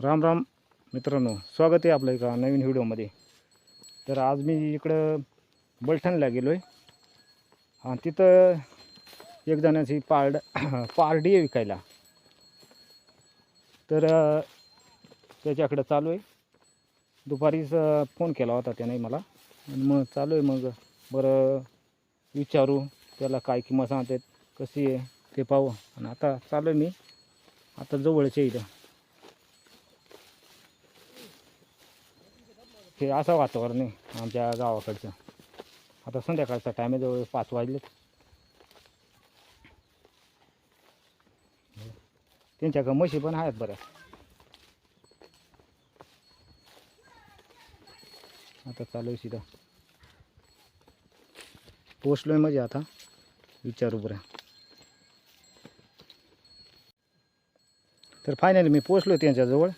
राम राम मित्रांनो स्वागत आहे आपलं एका नवीन व्हिडिओमध्ये. तर आज मी इकडं बलठणला गेलो आहे हां तिथं एक जणाची पारड पारडी आहे विकायला. तर त्याच्याकडं चालू आहे दुपारीच फोन केला होता त्याने मला. मग चालू आहे मग. बरं विचारू त्याला काय किंमत सांगतात कशी आहे ते पाहू. आणि आता चालू आहे मी. आता जवळचे इथं. हे असं वातावरण आहे आमच्या गावाकडचं. आता संध्याकाळचा टाईम आहे जवळ पाच वाजलेत. त्यांच्याकडे म्हशी पण आहेत बऱ्याच. आता चालू आहे सीधा. पोचलोय म्हणजे आता. विचारू बरं. तर फायनली मी पोचलो त्यांच्याजवळ.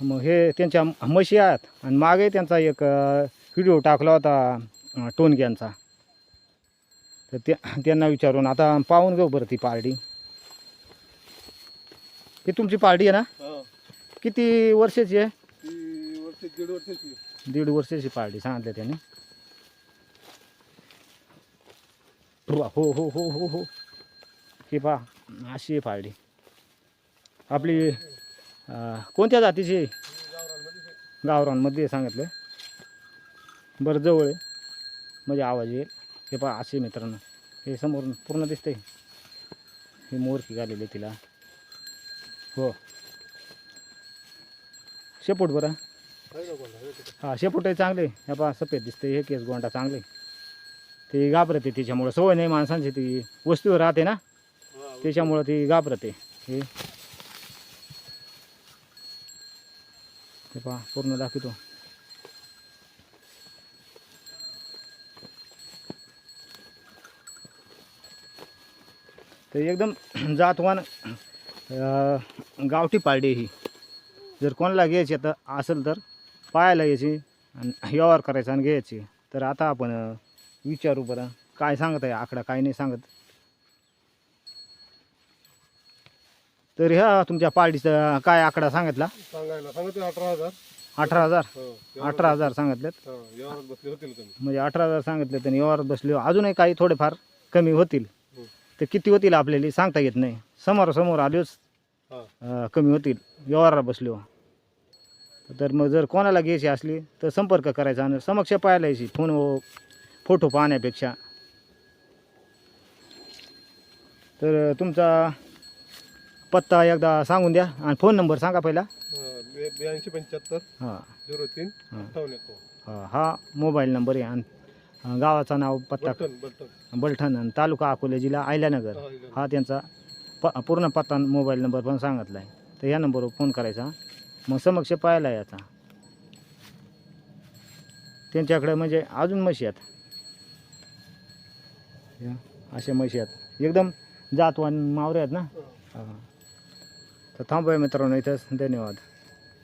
मग हे त्यांच्या म्हशी आहेत. आणि मागे त्यांचा एक व्हिडिओ टाकला होता अं, टोनग्यांचा तर ते त्यांना विचारून आता पाहून घेऊ बरं ती पार्टी. ही तुमची पार्टी आहे ना? हा. किती वर्षाची आहे? दीड वर्षाची दीड वर्षाची पार्टी सांगितलं त्याने. हो हो हो हो हो. हे पहा अशी आहे पार्टी. आपली कोणत्या जातीची? आहे? गावरांमध्ये सांगितलं बरं जवळ आहे. म्हणजे आवाज येईल. हे पहा असे मित्रांनो. हे समोरून पूर्ण दिसतंय. हे मोरकी घालेली तिला. हो. शेपूट बरं. हा शेपूटही चांगले हे पहा सफेद दिसते हे केस गोंडा चांगले ते घाबरते त्याच्यामुळं सवय नाही माणसांची ती. वस्तूवर राहते ना? त्याच्यामुळं ती घाबरते. हे हे पहा पूर्ण दाखवतो. तर एकदम जातवान गावठी पारडी ही. जर कोणाला घ्यायची तर असेल तर पाहायला यायची आणि व्यवहार करायचा आणि घ्यायची. तर आता आपण विचारू बरं काय सांगत आहे आकडा काय नाही सांगत. तर ह्या तुमच्या पार्टीचा काय आकडा सांगितला? सांगायला. सांगते अठरा हजार. अठरा हजार? हो, अठरा हजार सांगितलेत. हा, व्यवहारात बसले होतील कमी. म्हणजे अठरा हजार सांगितले तर व्यवहारात बसले. अजूनही काही थोडेफार कमी होतील. हो. ते किती होतील आपल्याला सांगता येत नाही. समोरासमोर आलोच हा. अं, कमी होतील. व्यवहारात बसलो तर मग जर कोणाला घ्यायची असली तर संपर्क करायचा आणि समक्ष पाहायला यायची. फोन फोटो पाहण्यापेक्षा. तर तुमचा पत्ता एकदा सांगून द्या. आणि फोन नंबर सांगा पहिला. ब्याऐंशी पंच्याहत्तर हां. झिरो तीन हां. अठ्ठावन्न हां हा मोबाईल नंबर आहे. आणि गावाचं नाव पत्ता बटन बटन बलठण आणि तालुका अकोले जिल्हा आयल्यानगर. हा. हा त्यांचा प पूर्ण पत्ता आणि मोबाईल नंबर पण सांगितला आहे. तर या नंबरवर फोन करायचा. मग समक्ष पाहायला याचा त्यांच्याकडे म्हणजे अजून म्हशी आहेत. या, अशा म्हशी आहेत. एकदम जातवान मावरे आहेत ना? हा. हा. तर थांबूया मित्रांनो इथंच. धन्यवाद.